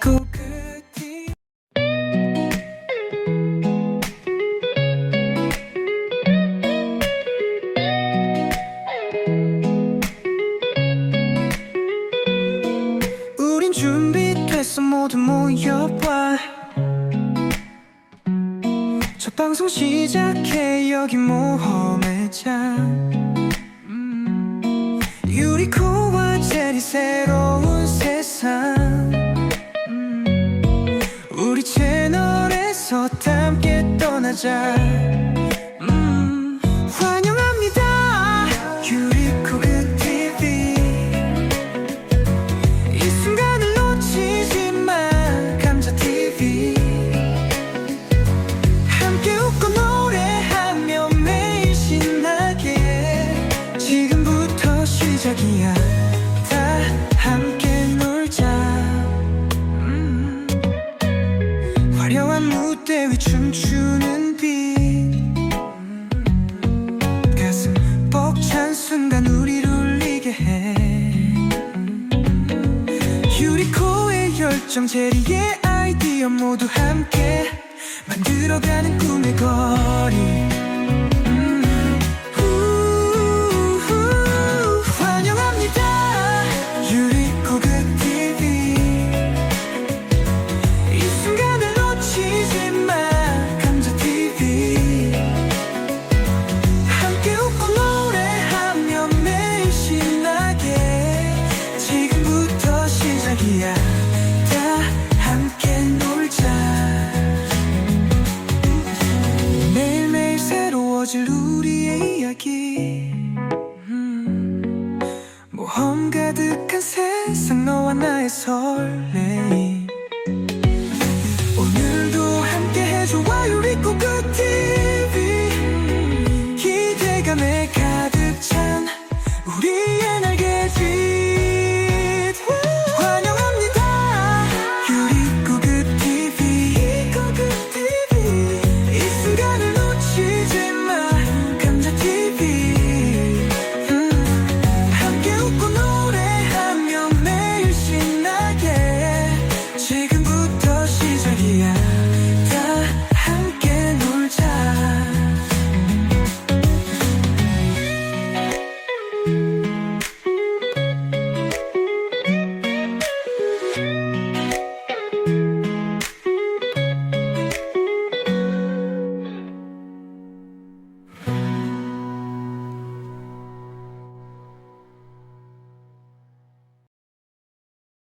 끝이 우린 준비됐어 모두 모여봐. 첫 방송 시작해 여기 모험의 장. 유리코와 제리 새로 다 함께 떠나자 위 춤추는 빛 음. 가슴 벅찬 순간 우리를 울리게 해 유리코의 열정 제리의 아이디어 모두 함께 만들어가는 꿈의 거리 이어질 우리의 이야기. 음. 뭐 모험 가득한 세상 너와 나의 설레임. 오늘도 함께 해줘와요 리코그 TV 음. 기대감에 가득 찬 우리의